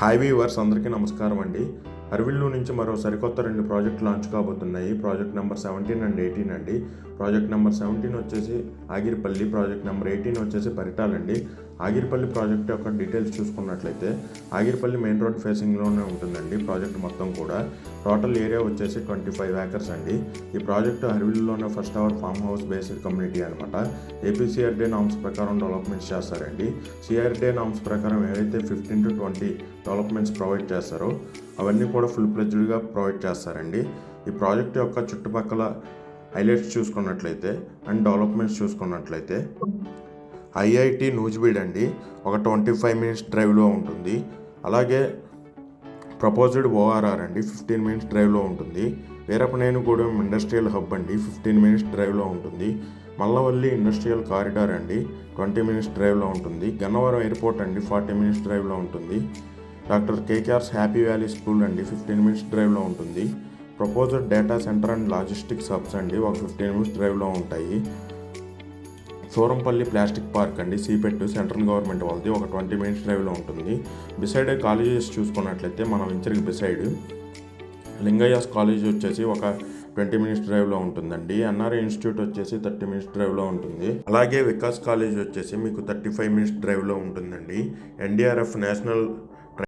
Hi weavers అందరికీ నమస్కారం అండి. అరవిల్లు నుంచి మరో సరికొత్త రెండు ప్రాజెక్ట్ లాంచ్ కాబోతున్నాయి. Project number seventeen and eighteen అండి. ప్రాజెక్ట్ నెంబర్ సెవెంటీన్ వచ్చేసి ఆగిరిపల్లి ప్రాజెక్ట్ నెంబర్ ఎయిటీన్ వచ్చేసి పరిటాలండి. ఆగిరిపల్లి ప్రాజెక్ట్ యొక్క డీటెయిల్స్ చూసుకున్నట్లయితే ఆగిరిపల్లి మెయిన్ రోడ్ ఫేసింగ్లోనే ఉంటుందండి ప్రాజెక్ట్ మొత్తం కూడా. టోటల్ ఏరియా వచ్చేసి ట్వంటీ ఫైవ్ ఏకర్స్ అండి. ఈ project అరవిల్లులోనే first our farm house based community అనమాట ఏపీసీఆర్డే నామ్స్ ప్రకారం డెవలప్మెంట్స్ చేస్తారండి. సిఆర్డే నామ్స్ ప్రకారం ఏవైతే fifteen to twenty developments provide చేస్తారో అవన్నీ కూడా ఫుల్ ప్లెజ్డ్గా ప్రొవైడ్ చేస్తారండి. ఈ ప్రాజెక్ట్ యొక్క చుట్టుపక్కల హైలైట్స్ చూసుకున్నట్లయితే అండ్ డెవలప్మెంట్స్ చూసుకున్నట్లయితే ఐఐటి నూజిబీడ్ అండి. ఒక ట్వంటీ ఫైవ్ మినిట్స్ డ్రైవ్లో ఉంటుంది. అలాగే ప్రపోజ్డ్ ఓఆర్ఆర్ అండి. ఫిఫ్టీన్ మినిట్స్ డ్రైవ్లో ఉంటుంది. వీరపనేనిగూడెం ఇండస్ట్రియల్ హబ్ అండి. ఫిఫ్టీన్ మినిట్స్ డ్రైవ్లో ఉంటుంది. మల్లవల్లి ఇండస్ట్రియల్ కారిడార్ అండి. ట్వంటీ మినిట్స్ డ్రైవ్లో ఉంటుంది. గన్నవరం ఎయిర్పోర్ట్ అండి. ఫార్టీ మినిట్స్ డ్రైవ్లో ఉంటుంది. Doctor KKR's happy valley school అండి. ఫిఫ్టీన్ మినిట్స్ డ్రైవ్లో ఉంటుంది. Proposal data centre and logistics hubs అండి. ఒక ఫిఫ్టీన్ మినిట్స్ డ్రైవ్లో ఉంటాయి. సూరంపల్లి ప్లాస్టిక్ పార్క్ అండి. సీపెట్టు సెంట్రల్ గవర్నమెంట్ వాళ్ళది. ఒక ట్వంటీ మినిట్స్ డ్రైవ్లో ఉంటుంది. బిసైడ్ కాలేజెస్ చూసుకున్నట్లయితే మనం ఇంచరికి బిసైడ్. లింగయ్యాస్ కాలేజ్ వచ్చేసి ఒక ట్వంటీ మినిట్స్ డ్రైవ్లో ఉంటుందండి. ఎన్ఆర్ఐ ఇన్స్టిట్యూట్ వచ్చేసి థర్టీ మినిట్స్ డ్రైవ్లో ఉంటుంది. అలాగే వికాస్ కాలేజ్ వచ్చేసి మీకు థర్టీ ఫైవ్ మినిట్స్ డ్రైవ్లో ఉంటుందండి. NDRF national